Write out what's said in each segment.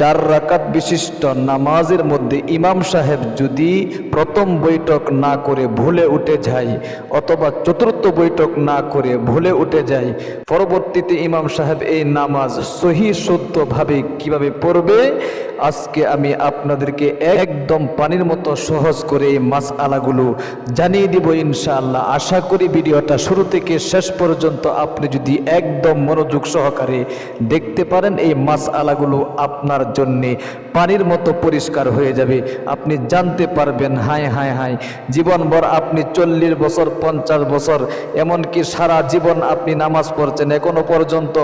চার রাকাত বিশিষ্ট নামাজের মধ্যে ইমাম সাহেব যদি প্রথম বৈঠক না করে ভুলে উঠে যায় অথবা চতুর্থ বৈঠক না করে ভুলে উঠে যায়, পরবর্তীতে ইমাম সাহেব এই নামাজ সহি শুদ্ধভাবে কীভাবে পড়বে? আজকে আমি আপনাদেরকে একদম পানির মতো সহজ করে এই মাস আলাগুলো জানিয়ে দিব ইনশাআল্লাহ। আশা করি ভিডিওটা শুরু থেকে শেষ পর্যন্ত আপনি যদি একদম মনোযোগ সহকারে দেখতে পারেন এই মাস আলাগুলো আপনার জন্যে পানির মতো পরিষ্কার হয়ে যাবে। আপনি জানতে পারবেন, হায় হায় হায়, জীবনভর আপনি চল্লিশ বছর, পঞ্চাশ বছর, এমনকি সারা জীবন আপনি নামাজ পড়ছেন। এখনও পর্যন্ত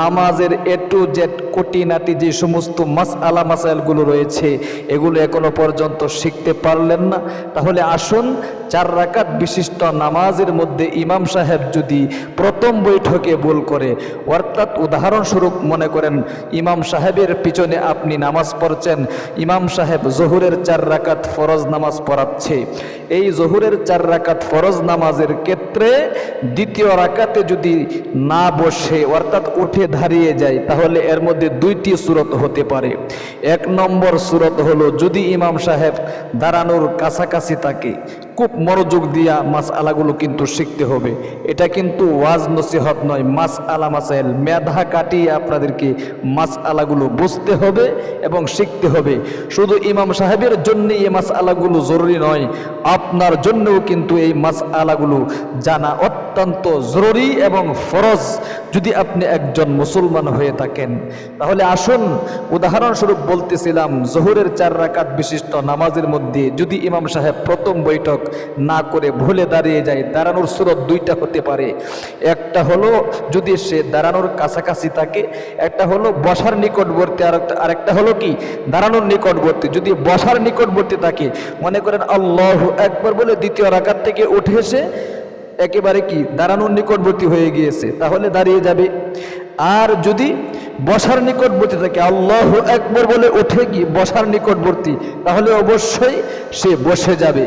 নামাজের এ টু জেড কোটিনাটি যে সমস্ত মাস আলা মাসাইলগুলো রয়েছে, এগুলো এখনও পর্যন্ত শিখতে পারলেন না। তাহলে আসুন, চার রাকাত বিশিষ্ট নামাজের মধ্যে ইমাম সাহেব যদি প্রথম বৈঠকে ভুল করে, অর্থাৎ উদাহরণস্বরূপ মনে করেন, ইমাম সাহেবের পিছনে আপনি নামাজ পড়ছেন, ইমাম সাহেব জহুরের চার রাকাত ফরজ নামাজ পড়াচ্ছে। এই জহুরের চার রাকাত ফরজ নামাজের ক্ষেত্রে দ্বিতীয় রাকাতে যদি না বসে, অর্থাৎ উঠে দাঁড়িয়ে যায়, তাহলে এর মধ্যে দুইটি সুরত হতে পারে। এক নম্বর সুরত হলো যদি ইমাম সাহেব দাঁড়ানোর কাছাকাছি থাকে খুব মনোযোগ দিয়া মাস আলাগুলো কিন্তু শিখতে হবে। এটা কিন্তু ওয়াজ নসিহত নয় মাস আলা মাসাইল। মেধা কাটিয়ে আপনাদেরকে মাস আলাগুলো বুঝতে হবে এবং শিখতে হবে। শুধু ইমাম সাহেবের জন্য এই মাস আলাগুলো জরুরি নয়, আপনার জন্যও কিন্তু এই মাস আলাগুলো জানা অত্যন্ত জরুরি এবং ফরজ। যদি আপনি একজন মুসলমান হয়ে থাকেন, তাহলে আসুন, উদাহরণস্বরূপ বলতেছিলাম, জহুরের চার রাকাত বিশিষ্ট নামাজের মধ্যে যদি ইমাম সাহেব প্রথম বৈঠক না করে ভুলে দাঁড়িয়ে যায়। দাঁড়ানোর সুরত দুইটা হতে পারে। একটা হলো যদি সে দাঁড়ানোর কাছাকাছি থাকে, একটা হলো বসার নিকটবর্তী, আর আরেকটা হলো কি? দাঁড়ানোর নিকটবর্তী। যদি বসার নিকটবর্তী থাকে, মনে করেন আল্লাহ একবার বলে দ্বিতীয় রাকাত থেকে উঠে এসে একেবারে কি? দাঁড়ানোর নিকটবর্তী হয়ে গিয়েছে। তাহলে দাঁড়িয়ে যাবে। আর যদি বসার নিকটবর্তী থাকে। আল্লাহ একবার বলে উঠে গিয়ে বসার নিকটবর্তী। তাহলে অবশ্যই সে বসে যাবে।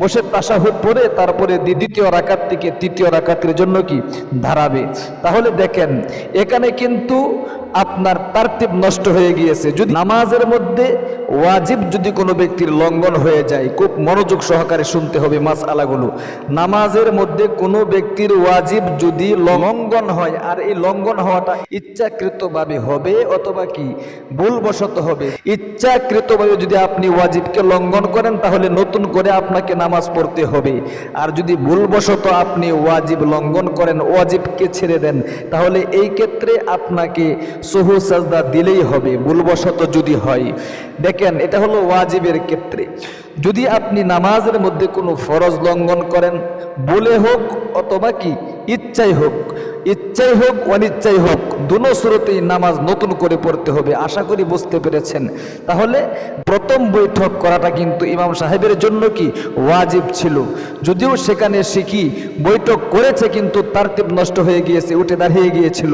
বসে তাসাহুদ পরে তারপরে দ্বিতীয় রাকাত থেকে তৃতীয় রাকাতের জন্য কি? দাঁড়াবে। তাহলে দেখেন, এখানে কিন্তু আপনার তারতিব নষ্ট হয়ে গিয়েছে। যদি নামাজের মধ্যে ওয়াজিব যদি কোনো ব্যক্তির লঙ্ঘন হয়ে যায়, খুব মনোযোগ সহকারে শুনতে হবে মাস আলাগুলো নামাজের মধ্যে কোনো ব্যক্তির ওয়াজিব যদি লঙ্ঘন হয়, আর এই লঙ্ঘন হওয়াটা ইচ্ছাকৃতভাবে হবে অথবা কি? ভুলবশত হবে। ইচ্ছাকৃতভাবে যদি আপনি ওয়াজিবকে লঙ্ঘন করেন, তাহলে নতুন করে আপনাকে নামাজ পড়তে হবে। আর যদি ভুলবশত আপনি ওয়াজিব লঙ্ঘন করেন, ওয়াজিবকে ছেড়ে দেন, তাহলে এই ক্ষেত্রে আপনাকে সহু সাজদা দিলেই হবে, ভুলবশত যদি হয়। দেখেন, এটা হলো ওয়াজিবের ক্ষেত্রে। যদি আপনি নামাজের মধ্যে কোনো ফরজ লঙ্ঘন করেন বলে হোক অথবা কি? ইচ্ছাই হোক। ইচ্ছাই হোক, অনিচ্ছাই হোক দুনো শুরুতেই নামাজ নতুন করে পড়তে হবে, আশা করি বুঝতে পেরেছেন। তাহলে প্রথম বৈঠক করাটা কিন্তু ইমাম সাহেবের জন্য কি? ওয়াজিব ছিল। যদিও সেখানে শিখি বৈঠক করেছে কিন্তু তারতিব নষ্ট হয়ে গিয়েছে, উঠে দাঁড়িয়ে গিয়েছিল।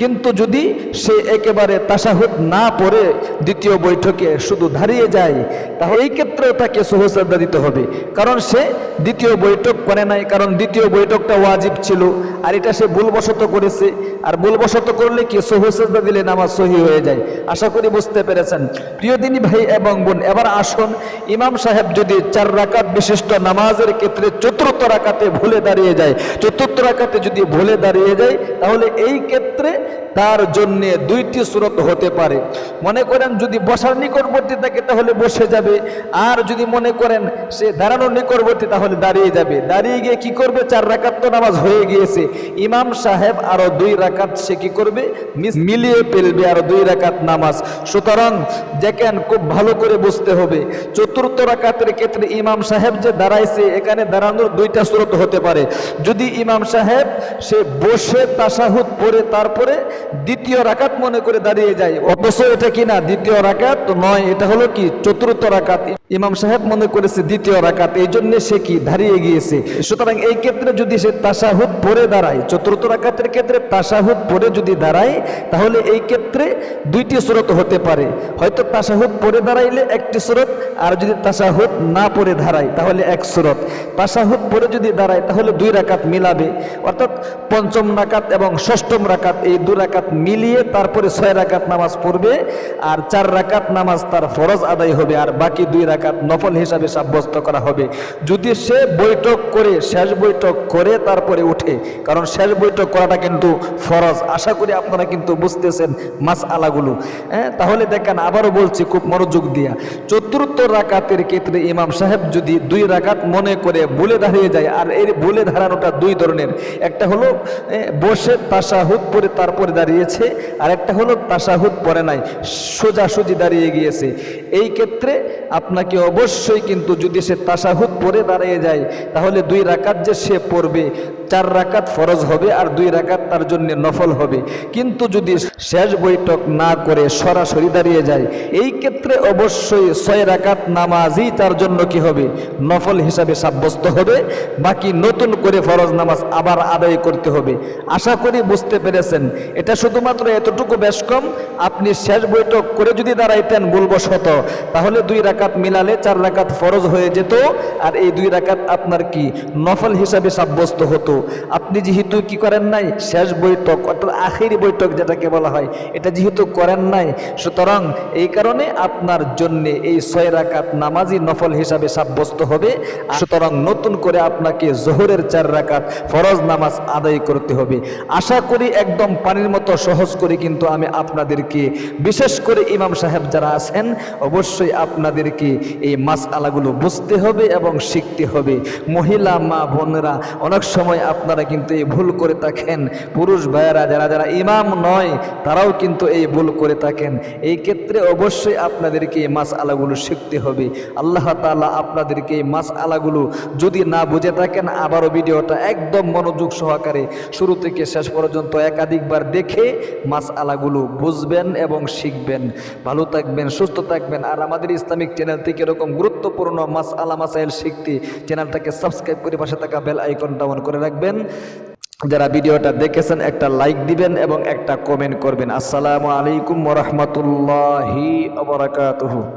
কিন্তু যদি সে একেবারে তাসাহুদ না পড়ে দ্বিতীয় বৈঠকে শুধু দাঁড়িয়ে যায়, তাহলে এই ক্ষেত্রেও তাকে সহসাদা দিতে হবে। কারণ সে দ্বিতীয় বৈঠক করে নাই, কারণ দ্বিতীয় বৈঠকটা ওয়াজিব ছিল। আর এটা সে ভুলবশত করেছে। আর ভুলবশত করলে কি সহসাদা দিলে নামাজ সহি হয়ে যায়? আশা করি বুঝতে পেরেছেন। প্রিয় দিনী ভাই এবং বোন, এবার আসুন ইমাম সাহেব যদি চার রাকাত বিশিষ্ট নামাজের ক্ষেত্রে চতুর্থ রাকাতে ভুলে দাঁড়িয়ে যায়, চতুর্থ রাকাতে যদি ভুলে দাঁড়িয়ে যায়, তাহলে এই ক্ষেত্রে তার জন্য দুইটি সুরত হতে পারে। মনে করেন যদি বসার নিকটবর্তী থাকে তাহলে বসে যাবে। আর যদি মনে করেন সে দাঁড়ানোর নিকটবর্তী তাহলে দাঁড়িয়ে যাবে। দাঁড়িয়ে গিয়ে কি করবে? চার রাকাত তো নামাজ হয়ে গিয়েছে। ইমাম সাহেব আরও দুই রাকাত সে কি করবে? মিলিয়ে ফেলবে আরও দুই রাকাত নামাজ। সুতরাং দেখেন খুব ভালো করে বুঝতে হবে। চতুর্থ রাকাতের ক্ষেত্রে ইমাম সাহেব যে দাঁড়াইছে, এখানে দাঁড়ানোর দুইটা সুরত হতে পারে। যদি ইমাম সাহেব সে বসে তাসাহুদ পড়ে, তারপরে দ্বিতীয় রাকাত মনে করে দাঁড়িয়ে যায়। অথচ এটা কি না দ্বিতীয় রাকাত? নয়, এটা হলো কি? চতুর্থ রাকাত। ইমাম সাহেব মনে করেছে দ্বিতীয় রাকাত। এই জন্য সে কি দাঁড়িয়ে গিয়েছে? সুতরাং এই ক্ষেত্রে যদি সে তাসাহুদ পরে দাঁড়ায়, চতুর্থ রাকাতের ক্ষেত্রে তাসাহুদ পরে যদি দাঁড়ায়, তাহলে এই ক্ষেত্রে দুইটি সুরত হতে পারে। হয়তো তাসাহুদ পরে দাঁড়াইলে একটি সুরত, আর যদি তাসাহুদ না পরে দাঁড়ায়, তাহলে এক সুরত। তাসাহুদ পরে যদি দাঁড়ায়, তাহলে দুই রাকাত মিলাবে। অর্থাৎ পঞ্চম রাকাত এবং ষষ্ঠম রাকাত, এই দু রাকাত মিলিয়ে তারপরে ছয় রাকাত নামাজ পড়বে, আর চার রাকাত নামাজ তার ফরজ আদায় হবে, আর বাকি দুই রাকাত নফল হিসাবে সাব্যস্ত করা হবে। যদি সে বৈঠক করে, শেষ বৈঠক করে তারপরে উঠে কারণ শেষ বৈঠক করাটা কিন্তু ফরজ। আশা করি আপনারা কিন্তু বুঝতেছেন মাস আলাগুলো হ্যাঁ তাহলে দেখেন, আবারও বলছি খুব মনোযোগ দিয়া। চতুর্থ রাকাতের ক্ষেত্রে ইমাম সাহেব যদি দুই রাকাত মনে করে বলে দাঁড়িয়ে যায়, আর এর বলে ধারানোটা দুই ধরনের। একটা হলো বসে তাসাহুদ পরে তারপরে দাঁড়িয়েছে আর একটা হলো তাসাহুদ পরে নাই, সোজাসুজি দাঁড়িয়ে গিয়েছে। এই ক্ষেত্রে আপনাকে অবশ্যই কিন্তু যদি সে তাসাহুদ পরে দাঁড়িয়ে যায়, তাহলে দুই রাকাত যে সে পড়বে চার রাকাত ফরজ হবে আর দুই রাকাত তার জন্য নফল হবে। কিন্তু যদি শেষ বৈঠক না করে সরাসরি দাঁড়িয়ে যায়, এই ক্ষেত্রে অবশ্যই ছয় রাকাত নামাজই তার জন্য কি হবে? নফল হিসাবে সাব্যস্ত হবে। বাকি নতুন করে ফরজ নামাজ আবার আদায় করতে হবে। আশা করি বুঝতে পেরেছেন। এটা শুধুমাত্র এতটুকু বেশ কম। আপনি শেষ বৈঠক করে যদি দাঁড়াইতেন ভুলবশত, তাহলে দুই রাকাত মিলালে চার রাকাত ফরজ হয়ে যেত। আর এই দুই রাকাত আপনার কি? নফল হিসাবে সাব্যস্ত হতো। আপনি যেহেতু কি করেন নাই? শেষ বৈঠক অর্থাৎ আখেরি বৈঠক যেটাকে বলা হয়, এটা যেহেতু করেন নাই, সুতরাং এই কারণে আপনার জন্য এই ছয় রাকাত নামাজি নফল হিসাবে সাব্যস্ত হবে। সুতরাং নতুন করে আপনাকে জোহরের চার রাকাত ফরজ নামাজ আদায় করতে হবে। আশা করি একদম পানির মতো সহজ করে কিন্তু আমি আপনাদেরকে, বিশেষ করে ইমাম সাহেব যারা আছেন, অবশ্যই আপনাদেরকে এই মাস আলাগুলো বুঝতে হবে এবং শিখতে হবে। মহিলা মা বোনেরা, অনেক সময় আপনারা কিন্তু এই ভুল করে থাকেন। পুরুষ ভাইয়েরা, যারা যারা ইমাম নয়, তারাও কিন্তু এই ভুল করে থাকেন। এই ক্ষেত্রে অবশ্যই আপনাদেরকে এই মাস আলাগুলো শিখতে হবে। আল্লাহ তাআলা আপনাদেরকে এই মাস আলাগুলো যদি না বুঝে থাকেন, আবারও ভিডিওটা একদম মনোযোগ সহকারে শুরু থেকে শেষ পর্যন্ত একাধিকবার দেখে মাস আলাগুলো বুঝবেন এবং শিখবেন। ভালো থাকবেন, সুস্থ থাকবেন। আর আমাদের ইসলামিক চ্যানেল থেকে এরকম গুরুত্বপূর্ণ মাস আলা মাসাইল শিখতে চ্যানেলটাকে সাবস্ক্রাইব করে পাশে থাকা বেল আইকনটা অন করে রাখবেন। যারা ভিডিওটা দেখেছেন একটা লাইক দিবেন এবং একটা কমেন্ট করবেন। আসসালামু আলাইকুম ওরহমতুল্লাহি